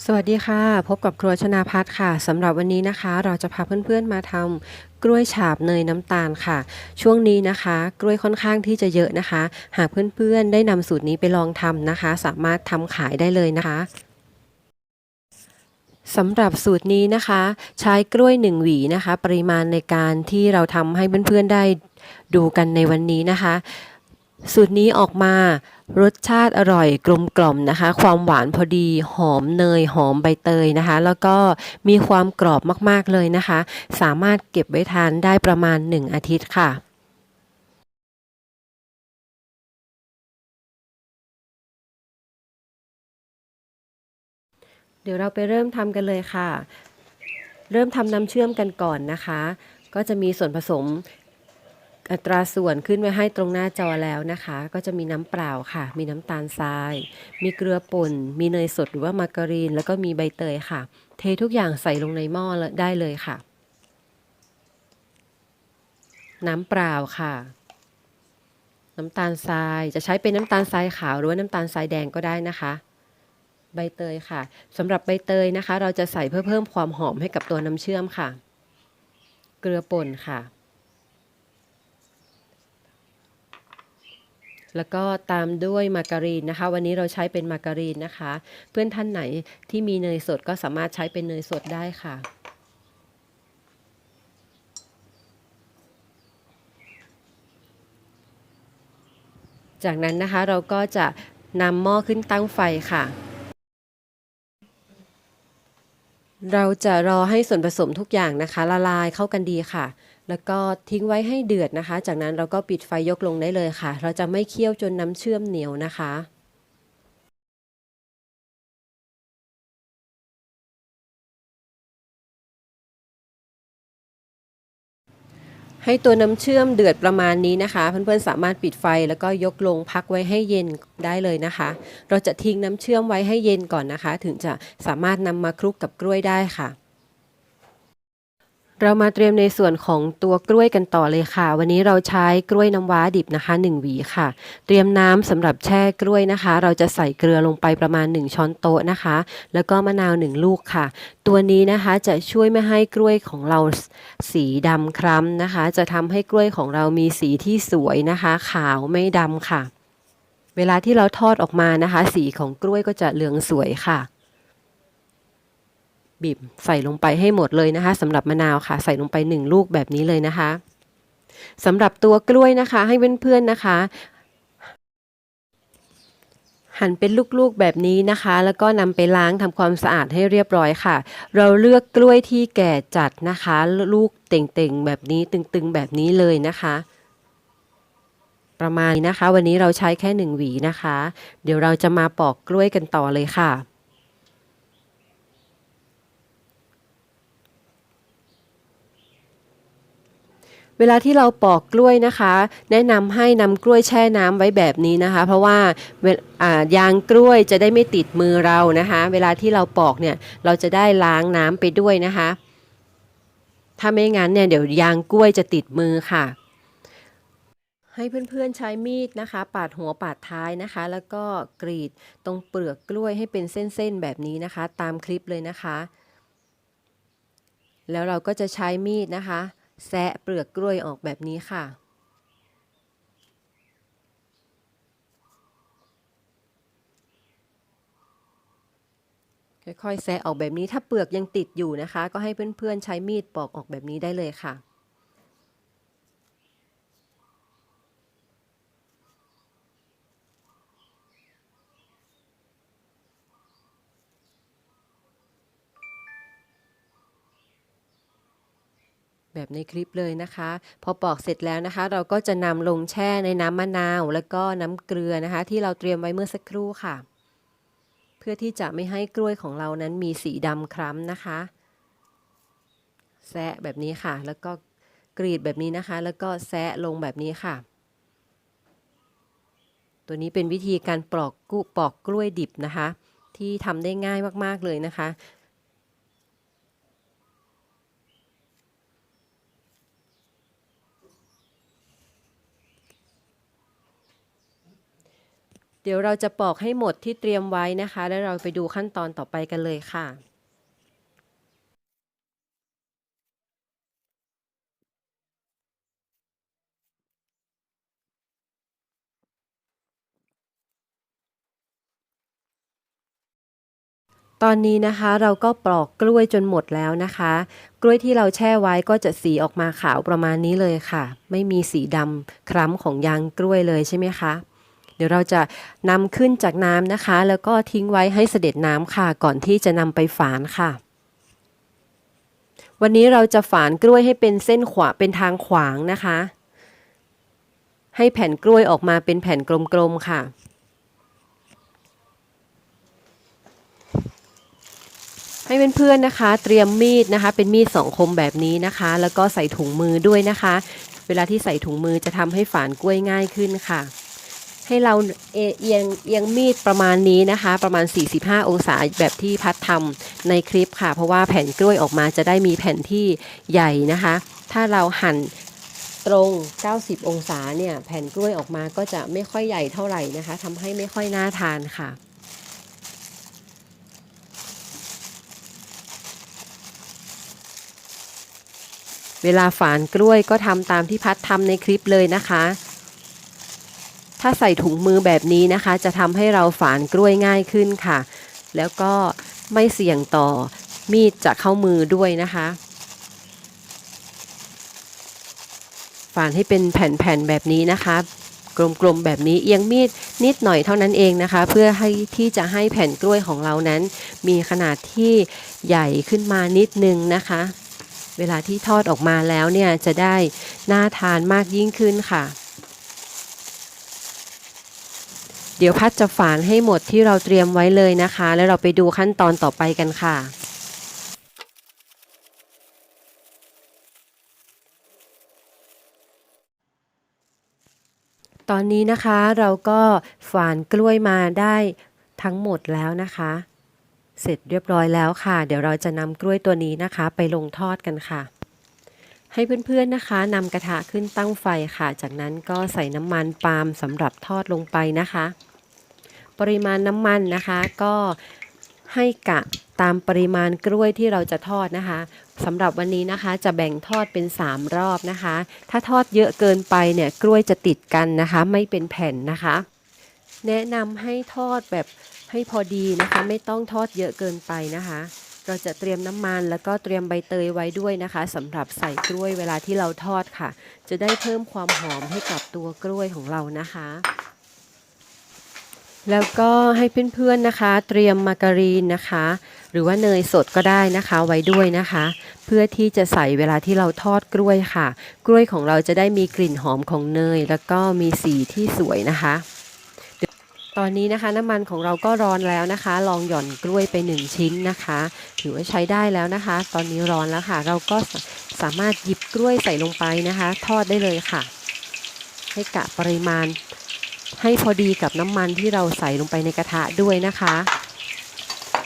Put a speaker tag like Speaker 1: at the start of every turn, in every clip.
Speaker 1: สวัสดีค่ะ พบกับครัวชนาพัฒน์ค่ะสำหรับวันนี้นะคะ เราจะพาเพื่อนๆมาทำกล้วยฉาบเนยน้ำตาลค่ะ ช่วงนี้นะคะ กล้วยค่อนข้างที่จะเยอะนะคะ หากเพื่อนๆได้นำสูตรนี้ไปลองทำนะคะ สามารถทำขายได้เลยนะคะสำหรับสูตรนี้นะคะ ใช้กล้วยหนึ่งหวีนะคะ ปริมาณในการที่เราทำให้เพื่อนๆได้ดูกันในวันนี้นะคะ สูตรนี้ออกมา รสชาติอร่อยกลมกล่อมนะคะ ความหวานพอดีหอมเนยหอมใบเตยนะคะ แล้วก็มีความกรอบมากๆเลยนะคะ สามารถเก็บไว้ทานได้ประมาณ 1 อาทิตย์ค่ะเดี๋ยวเราไปเริ่มทำกันเลยค่ะ เริ่มทำน้ำเชื่อมกันก่อนนะคะ ก็จะมีส่วนผสม อัตราส่วนขึ้นไว้ให้ตรงหน้าจอแล้วนะคะ ก็จะมีน้ำเปล่าค่ะ มีน้ำตาลทราย มีเกลือป่น มีเนยสดหรือว่ามาการีน แล้วก็มีใบเตยค่ะ เททุกอย่างใส่ลงในหม้อได้เลยค่ะ น้ำเปล่าค่ะ น้ำตาลทรายจะใช้เป็นน้ำตาลทรายขาวหรือว่าน้ำตาลทรายแดงก็ได้นะคะใบเตยค่ะสำหรับใบเตยนะคะ เราจะใส่เพื่อเพิ่มความหอมให้กับตัวน้ำเชื่อมค่ะ เกลือป่นค่ะ แล้วก็ตามด้วยมาการีนนะคะ วันนี้เราใช้เป็นมาการีนนะคะ เพื่อนท่านไหนที่มีเนยสดก็สามารถใช้เป็นเนยสดได้ค่ะจากนั้นนะคะเราก็จะนำหม้อขึ้นตั้งไฟค่ะ เราจะรอให้ส่วนผสมทุกอย่างนะคะ ละลายเข้ากันดีค่ะ แล้วก็ทิ้งไว้ให้เดือดนะคะ จากนั้นเราก็ปิดไฟยกลงได้เลยค่ะ เราจะไม่เคี่ยวจนน้ำเชื่อมเหนียวนะคะ ให้ตัวน้ำเชื่อมเดือดประมาณนี้นะคะ เพื่อนๆสามารถปิดไฟแล้วก็ยกลงพักไว้ให้เย็นได้เลยนะคะ เราจะทิ้งน้ำเชื่อมไว้ให้เย็นก่อนนะคะ ถึงจะสามารถนำมาคลุกกับกล้วยได้ค่ะ เรามาเตรียมในส่วนของตัวกล้วยกันต่อเลยค่ะ วันนี้เราใช้กล้วยน้ำว้าดิบนะคะ1หวีค่ะ เตรียมน้ำสำหรับแช่กล้วยนะคะ เราจะใส่เกลือลงไปประมาณ 1 ช้อนโต๊ะนะคะ แล้วก็มะนาว 1 ลูกค่ะ ตัวนี้นะคะจะช่วยไม่ให้กล้วยของเราสีดำคล้ำนะคะ จะทำให้กล้วยของเรามีสีที่สวยนะคะ ขาวไม่ดำค่ะ เวลาที่เราทอดออกมานะคะ สีของกล้วยก็จะเหลืองสวยค่ะ บีบใส่ลงไปให้หมดเลยนะคะสำหรับมะนาวค่ะ ใส่ลงไป 1 ลูกแบบนี้เลยนะคะสำหรับตัวกล้วยนะคะ ให้เพื่อนๆนะคะ หั่นเป็นลูกๆแบบนี้นะคะ แล้วก็นำไปล้างทำความสะอาดให้เรียบร้อยค่ะ เราเลือกกล้วยที่แก่จัดนะคะ ลูกเต่งๆแบบนี้ตึงๆแบบนี้เลยนะคะประมาณนี้นะคะ วันนี้เราใช้แค่หนึ่งหวีนะคะ เดี๋ยวเราจะมาปอกกล้วยกันต่อเลยค่ะ เวลาที่เราปอกกล้วยนะคะ แนะนำให้นำกล้วยแช่น้ำไว้แบบนี้นะคะ เพราะว่าวายางกล้วยจะได้ไม่ติดมือเรานะคะ เวลาที่เราปอกเนี่ยเราจะได้ล้างน้ำไปด้วยนะคะ ถ้าไม่งั้นเนี่ยเดี๋ยวยางกล้วยจะติดมือค่ะ ให้เพื่อนๆใช้มีดนะคะ ปาดหัวปาดท้ายนะคะ แล้วก็กรีดตรงเปลือกกล้วยให้เป็นเส้นๆแบบนี้นะคะ ตามคลิปเลยนะคะ แล้วเราก็จะใช้มีดนะคะ แซะเปลือกกล้วยออกแบบนี้ค่ะ ค่อยๆแซะออกแบบนี้ถ้าเปลือกยังติดอยู่นะคะ ก็ให้เพื่อนๆใช้มีดปอกออกแบบนี้ได้เลยค่ะ แบบในคลิปเลยนะคะ พอปอกเสร็จแล้วนะคะ เราก็จะนำลงแช่ในน้ำมะนาว แล้วก็น้ำเกลือนะคะ ที่เราเตรียมไว้เมื่อสักครู่ค่ะ เพื่อที่จะไม่ให้กล้วยของเรานั้นมีสีดำคล้ำนะคะแซะแบบนี้ค่ะ แล้วก็กรีดแบบนี้นะคะ แล้วก็แซะลงแบบนี้ค่ะ ตัวนี้เป็นวิธีการปลอกกุปอกกล้วยดิบนะคะ ที่ทำได้ง่ายมากๆเลยนะคะ เดี๋ยวเราจะปอกให้หมดที่เตรียมไว้นะคะ แล้วเราไปดูขั้นตอนต่อไปกันเลยค่ะตอนนี้นะคะเราก็ปลอกกล้วยจนหมดแล้วนะคะ กล้วยที่เราแช่ไว้ก็จะสีออกมาขาวประมาณนี้เลยค่ะ ไม่มีสีดำคล้ำของยางกล้วยเลยใช่ไหมคะ ดี๋ยวเราจะนำขึ้นจากน้ำนะคะ แล้วก็ทิ้งไว้ให้เสด็จน้ำค่ะ ก่อนที่จะนำไปฝานค่ะ วันนี้เราจะฝานกล้วยให้เป็นเส้นขวาเป็นทางขวางนะคะ ให้แผ่นกล้วยออกมาเป็นแผ่นกลมๆค่ะให้เพื่อนๆนะคะ เตรียมมีดนะคะ เป็นมีดสองคมแบบนี้นะคะ แล้วก็ใส่ถุงมือด้วยนะคะ เวลาที่ใส่ถุงมือจะทำให้ฝานกล้วยง่ายขึ้นค่ะ ให้เราเอียงเอียงมีดประมาณนี้นะคะ ประมาณ 45 องศาแบบที่พัดทำในคลิปค่ะ เพราะว่าแผ่นกล้วยออกมาจะได้มีแผ่นที่ใหญ่นะคะ ถ้าเราหั่นตรง 90 องศาเนี่ยแผ่นกล้วยออกมาก็จะไม่ค่อยใหญ่เท่าไหร่นะคะทำให้ไม่ค่อยน่าทานค่ะเวลาฝานกล้วยก็ทำตามที่พัดทำในคลิปเลยนะคะ ถ้าใส่ถุงมือแบบนี้นะคะ จะทำให้เราฝานกล้วยง่ายขึ้นค่ะ แล้วก็ไม่เสี่ยงต่อมีดจะเข้ามือด้วยนะคะ ฝานให้เป็นแผ่นๆแบบนี้นะคะ กลมๆแบบนี้เอียงมีดนิดหน่อยเท่านั้นเองนะคะ เพื่อให้ที่จะให้แผ่นกล้วยของเรานั้น มีขนาดที่ใหญ่ขึ้นมานิดนึงนะคะ เวลาที่ทอดออกมาแล้วเนี่ยจะได้น่าทานมากยิ่งขึ้นค่ะ เดี๋ยวพัดจะฝานให้หมดที่เราเตรียมไว้เลยนะคะ แล้วเราไปดูขั้นตอนต่อไปกันค่ะตอนนี้นะคะเราก็ฝานกล้วยมาได้ทั้งหมดแล้วนะคะ เสร็จเรียบร้อยแล้วค่ะ เดี๋ยวเราจะนำกล้วยตัวนี้นะคะ ไปลงทอดกันค่ะ ให้เพื่อนๆนะคะนำกระทะขึ้นตั้งไฟค่ะ จากนั้นก็ใส่น้ำมันปาล์มสำหรับทอดลงไปนะคะ ปริมาณน้ำมันนะคะก็ให้กะตามปริมาณกล้วยที่เราจะทอดนะคะสำหรับวันนี้นะคะจะแบ่งทอดเป็น 3 รอบนะคะ ถ้าทอดเยอะเกินไปเนี่ยกล้วยจะติดกันนะคะ ไม่เป็นแผ่นนะคะ แนะนำให้ทอดแบบให้พอดีนะคะ ไม่ต้องทอดเยอะเกินไปนะคะ เราจะเตรียมน้ำมันแล้วก็เตรียมใบเตยไว้ด้วยนะคะสำหรับใส่กล้วยเวลาที่เราทอดค่ะ จะได้เพิ่มความหอมให้กับตัวกล้วยของเรานะคะ แล้วก็ให้เพื่อนๆนะคะ เตรียมมาการีนนะคะ หรือว่าเนยสดก็ได้นะคะไว้ด้วยนะคะ เพื่อที่จะใส่เวลาที่เราทอดกล้วยค่ะ กล้วยของเราจะได้มีกลิ่นหอมของเนย แล้วก็มีสีที่สวยนะคะ ตอนนี้นะคะน้ำมันของเราก็ร้อนแล้วนะคะ ลองหย่อนกล้วยไป 1 ชิ้นนะคะ ถือว่าใช้ได้แล้วนะคะ ตอนนี้ร้อนแล้วค่ะ เราก็สามารถหยิบกล้วยใส่ลงไปนะคะ ทอดได้เลยค่ะ ให้กะปริมาณ ให้พอดีกับน้ำมันที่เราใส่ลงไปในกระทะด้วยนะคะ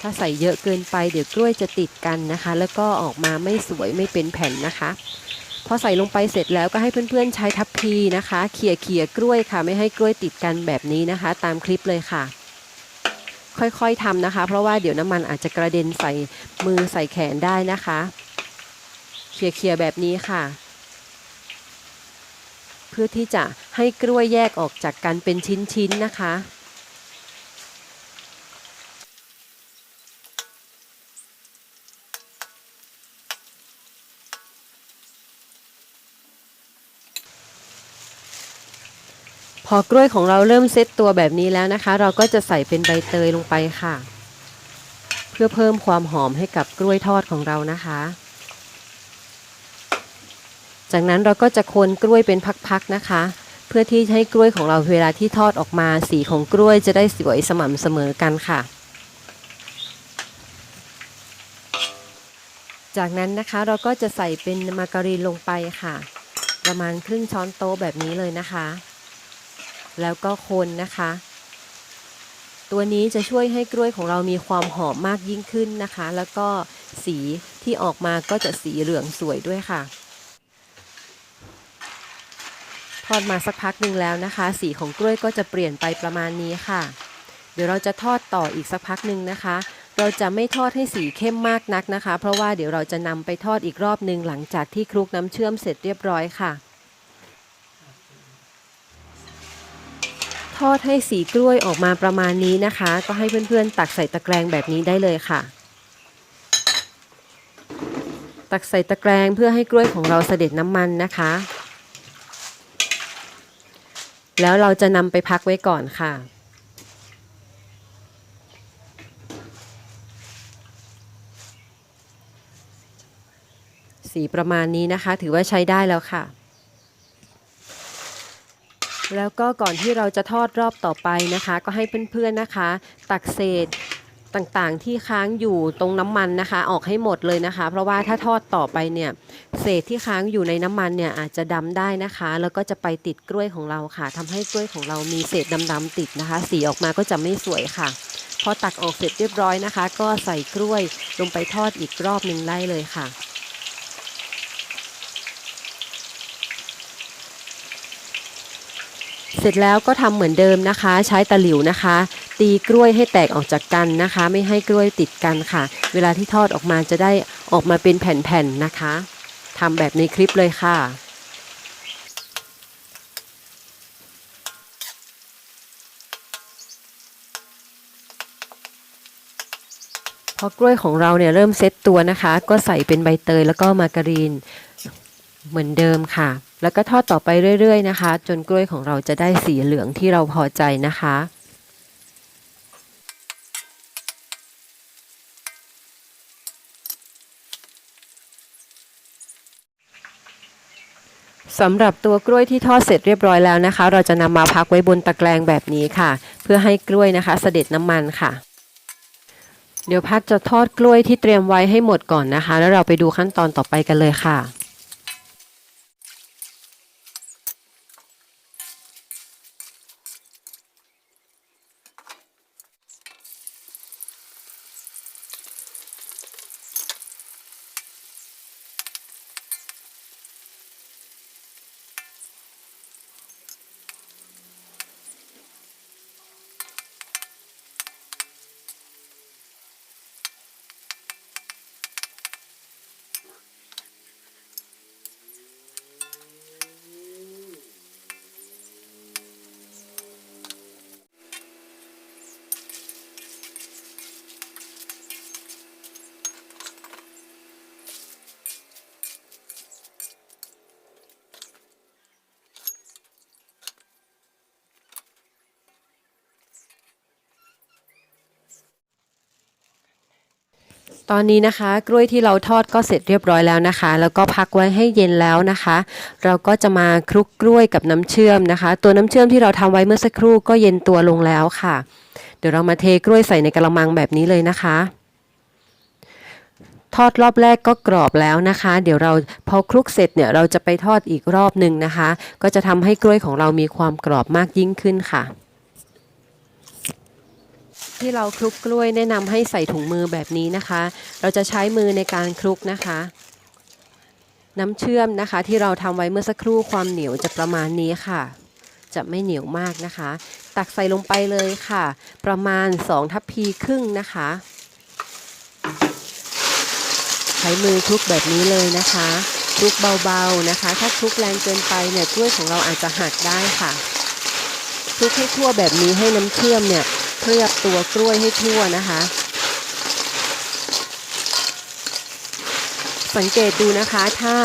Speaker 1: ถ้าใส่เยอะเกินไปเดี๋ยวกล้วยจะติดกันนะคะ แล้วก็ออกมาไม่สวยไม่เป็นแผ่นนะคะ พอใส่ลงไปเสร็จแล้วก็ให้เพื่อนๆใช้ทัพพีนะคะ เขี่ยเขี่ยกล้วยค่ะ ไม่ให้กล้วยติดกันแบบนี้นะคะ ตามคลิปเลยค่ะ ค่อยๆทำนะคะ เพราะว่าเดี๋ยวน้ำมันอาจจะกระเด็นใส่มือใส่แขนได้นะคะ เขี่ยเขี่ยแบบนี้ค่ะ เพื่อที่จะให้กล้วยแยกออกจากกันเป็นชิ้นๆนะคะ พอกล้วยของเราเริ่มเซตตัวแบบนี้แล้วนะคะ เราก็จะใส่เป็นใบเตยลงไปค่ะ เพื่อเพิ่มความหอมให้กับกล้วยทอดของเรานะคะ จากนั้นเราก็จะคนกล้วยเป็นพักๆนะคะ เพื่อที่ให้กล้วยของเราเวลาที่ทอดออกมา สีของกล้วยจะได้สวยสม่ำเสมอกันค่ะจากนั้นนะคะเราก็จะใส่เป็นมาการีนลงไปค่ะ ประมาณครึ่งช้อนโต๊ะแบบนี้เลยนะคะ แล้วก็คนนะคะ ตัวนี้จะช่วยให้กล้วยของเรามีความหอมมากยิ่งขึ้นนะคะ แล้วก็สีที่ออกมาก็จะสีเหลืองสวยด้วยค่ะพออดมาสักพักหนึ่งแล้วนะคะ สีของกล้วยก็จะเปลี่ยนไปประมาณนี้ค่ะ เดี๋ยวเราจะทอดต่ออีกสักพักหนึ่งนะคะ เราจะไม่ทอดให้สีเข้มมากนักนะคะ เพราะว่าเดี๋ยวเราจะนำไปทอดอีกรอบหนึ่งหลังจากที่คลุกน้ำเชื่อมเสร็จเรียบร้อยค่ะ ทอดให้สีกล้วยออกมาประมาณนี้นะคะ ก็ให้เพื่อนๆ ตักใส่ตะแกรงแบบนี้ได้เลยค่ะ ตักใส่ตะแกรงเพื่อให้กล้วยของเราเสด็จน้ำมันนะคะ แล้วเราจะนำไปพักไว้ก่อนค่ะสีประมาณนี้นะคะ ถือว่าใช้ได้แล้วค่ะ แล้วก็ก่อนที่เราจะทอดรอบต่อไปนะคะ ก็ให้เพื่อนๆนะคะ ตักเศษต่างๆที่ค้างอยู่ตรงน้ำมันนะคะ ออกให้หมดเลยนะคะ เพราะว่าถ้าทอดต่อไปเนี่ยเศษที่ค้างอยู่ในน้ำมันเนี่ยอาจจะดำได้นะคะ แล้วก็จะไปติดกล้วยของเราค่ะทำให้กล้วยของเรามีเศษดำๆติดนะคะ สีออกมาก็จะไม่สวยค่ะ พอตักออกเสร็จเรียบร้อยนะคะ ก็ใส่กล้วยลงไปทอดอีกรอบหนึ่งได้เลยค่ะ เส ร็จแล้วก็ทำเหมือนเดิมนะคะ ใช้ตะหลิวนะคะ ตีกล้วยให้แตกออกจากกันนะคะ ไม่ให้กล้วยติดกันค่ะ เวลาที่ทอดออกมาจะได้ออกมาเป็นแผ่นๆนะคะทำแบบในคลิปเลยค่ะพอกล้วยของเราเนี่ยเริ่มเซตตัวนะคะ ก็ใส่เป็นใบเตยแล้วก็มาการีน เหมือนเดิมค่ะ แล้วก็ทอดต่อไปเรื่อย ๆ นะคะ จนกล้วยของเราจะได้สีเหลืองที่เราพอใจนะคะสำหรับตัวกล้วยที่ทอดเสร็จเรียบร้อยแล้วนะคะ เราจะนำมาพักไว้บนตะแกรงแบบนี้ค่ะ เพื่อให้กล้วยนะคะ เสด็จน้ำมันค่ะ เดี๋ยวพัดจะทอดกล้วยที่เตรียมไว้ให้หมดก่อนนะคะ แล้วเราไปดูขั้นตอนต่อไปกันเลยค่ะ ตอนนี้นะคะ กล้วยที่เราทอดก็เสร็จเรียบร้อยแล้วนะคะ แล้วก็พักไว้ให้เย็นแล้วนะคะ เราก็จะมาคลุกกล้วยกับน้ำเชื่อมนะคะ ตัวน้ำเชื่อมที่เราทำไว้เมื่อสักครู่ก็เย็นตัวลงแล้วค่ะ เดี๋ยวเรามาเทกล้วยใส่ในกระมังแบบนี้เลยนะคะ ทอดรอบแรกก็กรอบแล้วนะคะ เดี๋ยวเราพอคลุกเสร็จเนี่ยเราจะไปทอดอีกรอบหนึ่งนะคะ ก็จะทำให้กล้วยของเรามีความกรอบมากยิ่งขึ้นค่ะ ที่เราคลุกกล้วยแนะนำให้ใส่ถุงมือแบบนี้นะคะ เราจะใช้มือในการคลุกนะคะ น้ำเชื่อมนะคะที่เราทำไว้เมื่อสักครู่ความเหนียวจะประมาณนี้ค่ะ จะไม่เหนียวมากนะคะ ตักใส่ลงไปเลยค่ะ ประมาณ 2 ทัพพีครึ่งนะคะ ใช้มือคลุกแบบนี้เลยนะคะคลุกเบาๆนะคะ ถ้าคลุกแรงเกินไปเนี่ยกล้วยของเราอาจจะหักได้ค่ะคลุกให้ทั่วแบบนี้ให้น้ำเชื่อมเนี่ย เคลือบตัวกล้วยให้ทั่วนะคะ สังเกตดูนะคะถ้า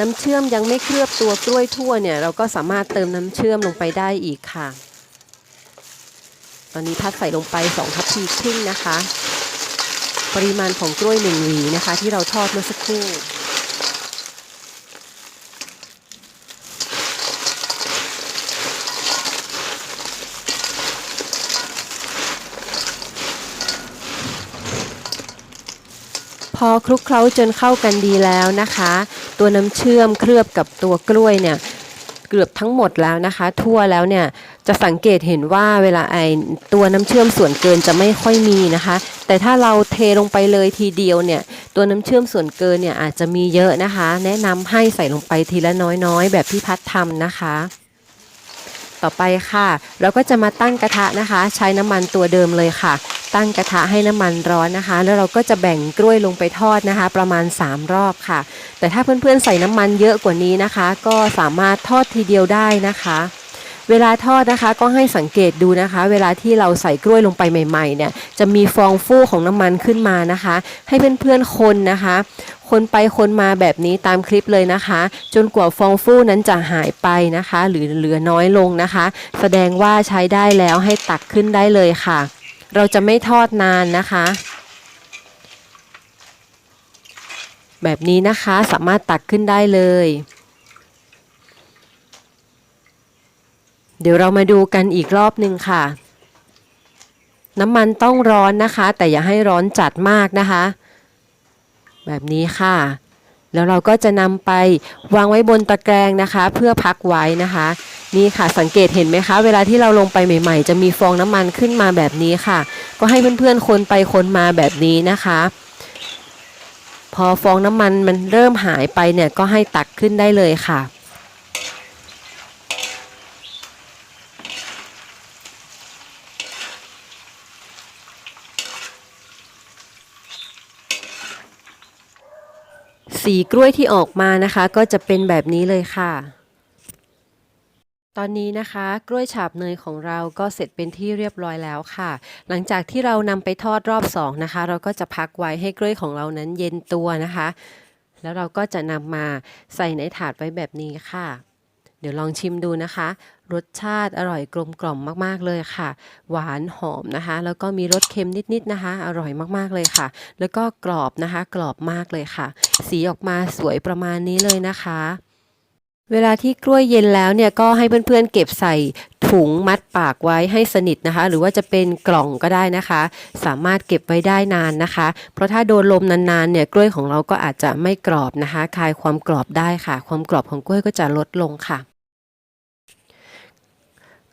Speaker 1: น้ำเชื่อมยังไม่เคลือบตัวกล้วยทั่วเนี่ย เราก็สามารถเติมน้ำเชื่อมลงไปได้อีกค่ะ ตอนนี้พัดใส่ลงไป2ทัพพีครึ่งนะคะ ปริมาณของกล้วยหนึ่งหวีนะคะ ที่เราทอดเมื่อสักครู่ อคลุกเคล้าจนเข้ากันดีแล้วนะคะ ตัวน้ำเชื่อมเคลือบกับตัวกล้วยเนี่ยเกือบทั้งหมดแล้วนะคะ ทั่วแล้วเนี่ยจะสังเกตเห็นว่าเวลาไอตัวน้ำเชื่อมส่วนเกินจะไม่ค่อยมีนะคะ แต่ถ้าเราเทลงไปเลยทีเดียวเนี่ยตัวน้ำเชื่อมส่วนเกินเนี่ยอาจจะมีเยอะนะคะ แนะนำให้ใส่ลงไปทีละน้อยๆ แบบที่พัดทำนะคะ ต่อไปค่ะ เราก็จะมาตั้งกระทะนะคะ ใช้น้ำมันตัวเดิมเลยค่ะ ตั้งกระทะให้น้ำมันร้อนนะคะ แล้วเราก็จะแบ่งกล้วยลงไปทอดนะคะ ประมาณ 3 รอบค่ะ แต่ถ้าเพื่อนๆใส่น้ำมันเยอะกว่านี้นะคะ ก็สามารถทอดทีเดียวได้นะคะ เวลาทอดนะคะก็ให้สังเกตดูนะคะ เวลาที่เราใส่กล้วยลงไปใหม่ๆเนี่ยจะมีฟองฟูของน้ำมันขึ้นมานะคะ ให้เพื่อนๆคนนะคะ คนไปคนมาแบบนี้ตามคลิปเลยนะคะ จนกว่าฟองฟูนั้นจะหายไปนะคะ หรือเหลือน้อยลงนะคะ แสดงว่าใช้ได้แล้วให้ตักขึ้นได้เลยค่ะ เราจะไม่ทอดนานนะคะแบบนี้นะคะสามารถตักขึ้นได้เลย เดี๋ยวเรามาดูกันอีกรอบหนึ่งค่ะ น้ำมันต้องร้อนนะคะ แต่อย่าให้ร้อนจัดมากนะคะ แบบนี้ค่ะ แล้วเราก็จะนำไปวางไว้บนตะแกรงนะคะ เพื่อพักไว้นะคะ นี่ค่ะสังเกตเห็นไหมคะ เวลาที่เราลงไปใหม่ๆ จะมีฟองน้ำมันขึ้นมาแบบนี้ค่ะ ก็ให้เพื่อนๆคนไปคนมาแบบนี้นะคะ พอฟองน้ำมันมันเริ่มหายไปเนี่ยก็ให้ตักขึ้นได้เลยค่ะ สีกล้วยที่ออกมานะคะ ก็จะเป็นแบบนี้เลยค่ะ ตอนนี้นะคะ กล้วยฉาบเนยของเราก็เสร็จเป็นที่เรียบร้อยแล้วค่ะ หลังจากที่เรานำไปทอดรอบสองนะคะ เราก็จะพักไว้ให้กล้วยของเรานั้นเย็นตัวนะคะ แล้วเราก็จะนำมาใส่ในถาดไว้แบบนี้ค่ะ เดี๋ยวลองชิมดูนะคะ รสชาติอร่อยกลมกล่อมมาก ๆ เลยค่ะ หวานหอมนะคะ แล้วก็มีรสเค็มนิด ๆ นะคะ อร่อยมาก ๆ เลยค่ะ แล้วก็กรอบนะคะ กรอบมากเลยค่ะ สีออกมาสวยประมาณนี้เลยนะคะ เวลาที่กล้วยเย็นแล้วเนี่ยก็ให้เพื่อน ๆ เก็บใส่ถุงมัดปากไว้ให้สนิทนะคะ หรือว่าจะเป็นกล่องก็ได้นะคะ สามารถเก็บไว้ได้นานนะคะ เพราะถ้าโดนลมนานๆเนี่ยกล้วยของเราก็อาจจะไม่กรอบนะคะ คลายความกรอบได้ค่ะ ความกรอบของกล้วยก็จะลดลงค่ะ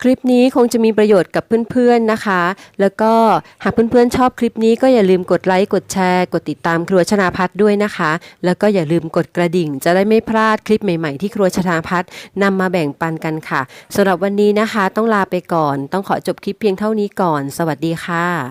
Speaker 1: คลิปนี้คงจะมีประโยชน์กับเพื่อนๆนะคะ แล้วก็หากเพื่อนๆชอบคลิปนี้ก็อย่าลืมกดไลค์ กดแชร์ กดติดตามครัวชนาพัฒน์ด้วยนะคะ แล้วก็อย่าลืมกดกระดิ่ง จะได้ไม่พลาดคลิปใหม่ ๆ ที่ครัวชนาพัฒน์นำมาแบ่งปันกันค่ะสำหรับวันนี้นะคะ ต้องลาไปก่อน ต้องขอจบคลิปเพียงเท่านี้ก่อน สวัสดีค่ะ